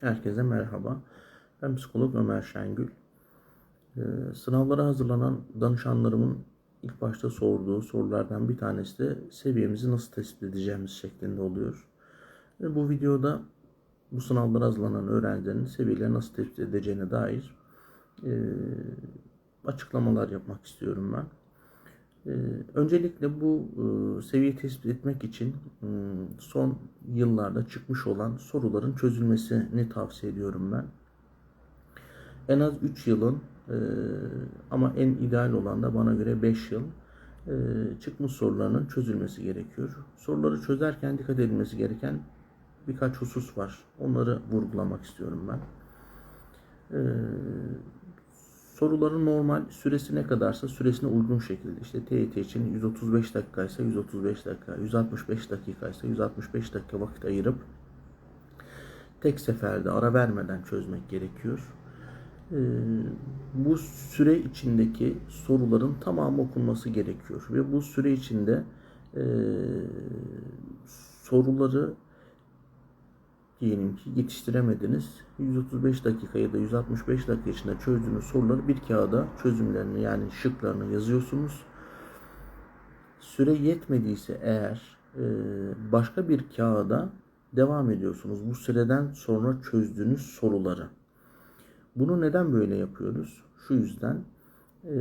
Herkese merhaba. Ben psikolog Ömer Şengül. Ee, sınavlara hazırlanan danışanlarımın ilk başta sorduğu sorulardan bir tanesi de seviyemizi nasıl tespit edeceğimiz şeklinde oluyor. Bu videoda bu sınavlara hazırlanan öğrencilerin seviyeleri nasıl tespit edeceğine dair e, açıklamalar yapmak istiyorum ben. Ee, öncelikle bu e, seviye tespit etmek için e, son yıllarda çıkmış olan soruların çözülmesini tavsiye ediyorum ben. En az 3 yılın e, ama en ideal olan da bana göre 5 yıl e, çıkmış sorularının çözülmesi gerekiyor. Soruları çözerken dikkat edilmesi gereken birkaç husus var. Onları vurgulamak istiyorum ben. E, soruların normal süresi ne kadarsa süresine uygun şekilde işte TYT için 135 dakika ise 135 dakika, 165 dakika ise 165 dakika vakit ayırıp tek seferde ara vermeden çözmek gerekiyor. Ee, bu süre içindeki soruların tamamı okunması gerekiyor ve bu süre içinde e, soruları diyelim ki yetiştiremediniz. 135 dakika ya da 165 dakika içinde çözdüğünüz soruları bir kağıda çözümlerini yani şıklarını yazıyorsunuz. Süre yetmediyse eğer e, başka bir kağıda devam ediyorsunuz. Bu süreden sonra çözdüğünüz soruları. Bunu neden böyle yapıyoruz? Şu yüzden e,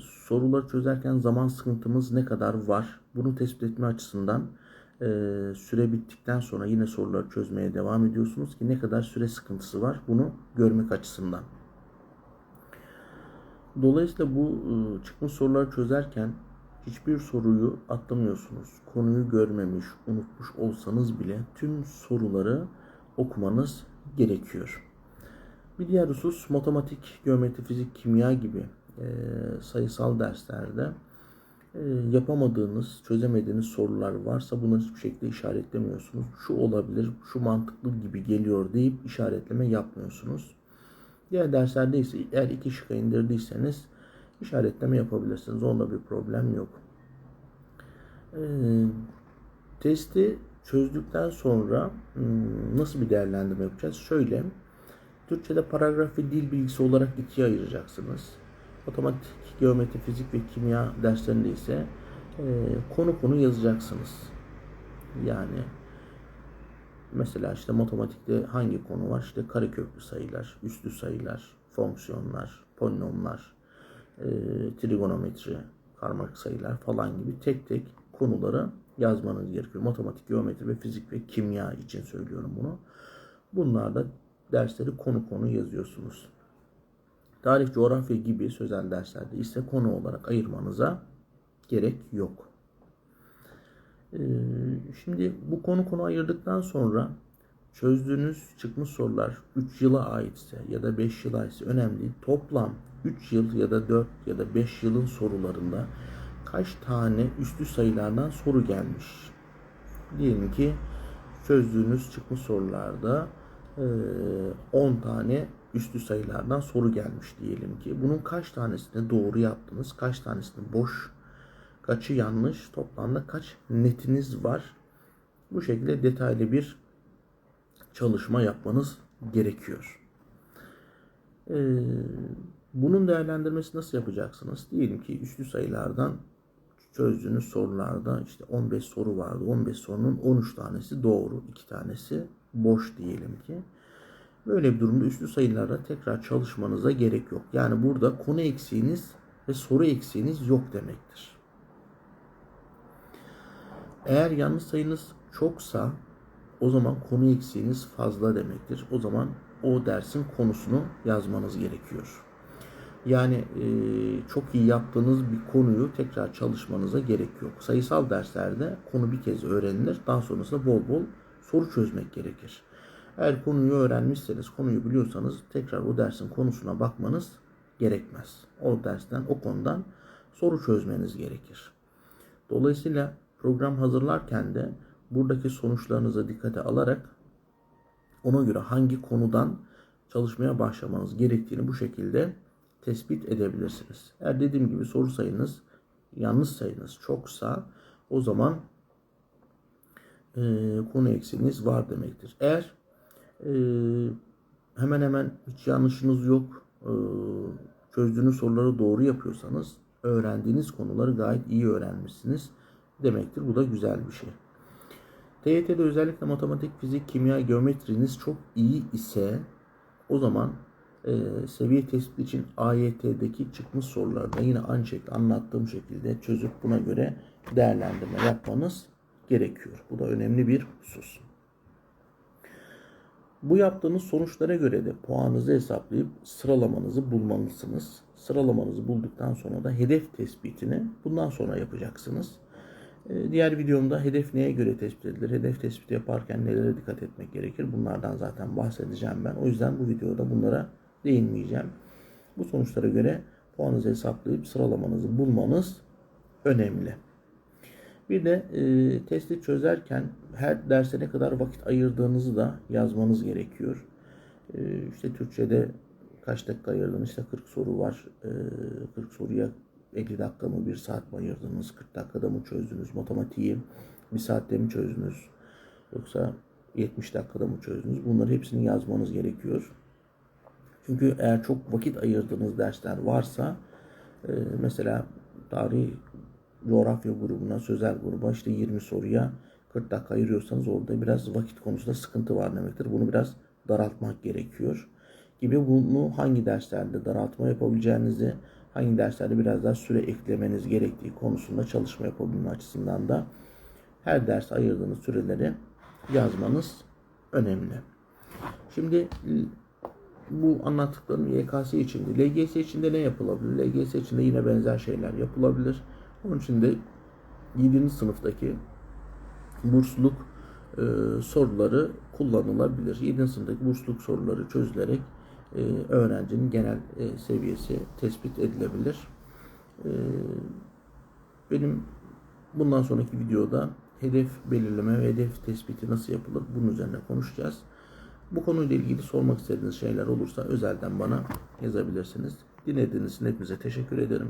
soruları çözerken zaman sıkıntımız ne kadar var? Bunu tespit etme açısından e, süre bittikten sonra yine soruları çözmeye devam ediyorsunuz ki ne kadar süre sıkıntısı var bunu görmek açısından. Dolayısıyla bu e, çıkmış soruları çözerken hiçbir soruyu atlamıyorsunuz. Konuyu görmemiş, unutmuş olsanız bile tüm soruları okumanız gerekiyor. Bir diğer husus matematik, geometri, fizik, kimya gibi e, sayısal derslerde yapamadığınız, çözemediğiniz sorular varsa bunları hiçbir şekilde işaretlemiyorsunuz. Şu olabilir, şu mantıklı gibi geliyor deyip işaretleme yapmıyorsunuz. Diğer derslerde ise eğer iki şıkka indirdiyseniz işaretleme yapabilirsiniz. Onda bir problem yok. E, testi çözdükten sonra hmm, nasıl bir değerlendirme yapacağız? Şöyle, Türkçe'de paragraf ve dil bilgisi olarak ikiye ayıracaksınız. Matematik, geometri, fizik ve kimya derslerinde ise e, konu konu yazacaksınız. Yani mesela işte matematikte hangi konu var? İşte kareköklü sayılar, üstlü sayılar, fonksiyonlar, polinomlar, e, trigonometri, karmaşık sayılar falan gibi tek tek konuları yazmanız gerekiyor. Matematik, geometri ve fizik ve kimya için söylüyorum bunu. Bunlarda dersleri konu konu yazıyorsunuz. Tarih, coğrafya gibi sözel derslerde ise konu olarak ayırmanıza gerek yok. Ee, şimdi bu konu konu ayırdıktan sonra çözdüğünüz çıkmış sorular 3 yıla aitse ya da 5 yıla aitse önemli. Toplam 3 yıl ya da 4 ya da 5 yılın sorularında kaç tane üstü sayılardan soru gelmiş? Diyelim ki çözdüğünüz çıkmış sorularda 10 tane üstü sayılardan soru gelmiş diyelim ki. Bunun kaç tanesini doğru yaptınız, kaç tanesini boş, kaçı yanlış, toplamda kaç netiniz var. Bu şekilde detaylı bir çalışma yapmanız gerekiyor. Ee, bunun değerlendirmesi nasıl yapacaksınız? Diyelim ki üstü sayılardan çözdüğünüz sorularda işte 15 soru vardı. 15 sorunun 13 tanesi doğru, 2 tanesi boş diyelim ki. Böyle bir durumda üstü sayılarla tekrar çalışmanıza gerek yok. Yani burada konu eksiğiniz ve soru eksiğiniz yok demektir. Eğer yanlış sayınız çoksa o zaman konu eksiğiniz fazla demektir. O zaman o dersin konusunu yazmanız gerekiyor. Yani e, çok iyi yaptığınız bir konuyu tekrar çalışmanıza gerek yok. Sayısal derslerde konu bir kez öğrenilir. Daha sonrasında bol bol soru çözmek gerekir. Eğer konuyu öğrenmişseniz, konuyu biliyorsanız tekrar o dersin konusuna bakmanız gerekmez. O dersten, o konudan soru çözmeniz gerekir. Dolayısıyla program hazırlarken de buradaki sonuçlarınıza dikkate alarak ona göre hangi konudan çalışmaya başlamanız gerektiğini bu şekilde tespit edebilirsiniz. Eğer dediğim gibi soru sayınız, yanlış sayınız çoksa o zaman e, konu eksiğiniz var demektir. Eğer Ee, hemen hemen hiç yanlışınız yok. Ee, çözdüğünüz soruları doğru yapıyorsanız öğrendiğiniz konuları gayet iyi öğrenmişsiniz demektir. Bu da güzel bir şey. TYT'de özellikle matematik, fizik, kimya, geometriniz çok iyi ise o zaman e, seviye tespit için AYT'deki çıkmış sorularda yine aynı şekilde anlattığım şekilde çözüp buna göre değerlendirme yapmanız gerekiyor. Bu da önemli bir husus. Bu yaptığınız sonuçlara göre de puanınızı hesaplayıp sıralamanızı bulmalısınız. Sıralamanızı bulduktan sonra da hedef tespitini bundan sonra yapacaksınız. Ee, Diğer videomda hedef neye göre tespit edilir? Hedef tespiti yaparken nelere dikkat etmek gerekir? Bunlardan zaten bahsedeceğim ben. O yüzden bu videoda bunlara değinmeyeceğim. Bu sonuçlara göre puanınızı hesaplayıp sıralamanızı bulmanız önemli. Bir de e, testi çözerken her derse ne kadar vakit ayırdığınızı da yazmanız gerekiyor. E, işte Türkçe'de kaç dakika ayırdınız? İşte 40 soru var. E, 40 soruya 50 dakika mı 1 saat mi ayırdınız? 40 dakikada mı çözdünüz? Matematiği 1 saatte mi çözdünüz? Yoksa 70 dakikada mı çözdünüz? Bunları hepsini yazmanız gerekiyor. Çünkü eğer çok vakit ayırdığınız dersler varsa e, mesela tarih coğrafya grubuna, sözel gruba işte 20 soruya 40 dakika ayırıyorsanız orada biraz vakit konusunda sıkıntı var demektir. Bunu biraz daraltmak gerekiyor. Gibi bunu hangi derslerde daraltma yapabileceğinizi, hangi derslerde biraz daha süre eklemeniz gerektiği konusunda çalışma yapabilme açısından da her ders ayırdığınız süreleri yazmanız önemli. Şimdi bu anlattıklarım YKS içinde. LGS içinde ne yapılabilir? LGS içinde yine benzer şeyler yapılabilir. Onun için de 7. sınıftaki bursluluk e, soruları kullanılabilir. 7. sınıftaki bursluluk soruları çözülerek e, öğrencinin genel e, seviyesi tespit edilebilir. E, benim bundan sonraki videoda hedef belirleme ve hedef tespiti nasıl yapılır bunun üzerine konuşacağız. Bu konuyla ilgili sormak istediğiniz şeyler olursa özelden bana yazabilirsiniz. Dinlediğiniz için hepinize teşekkür ederim.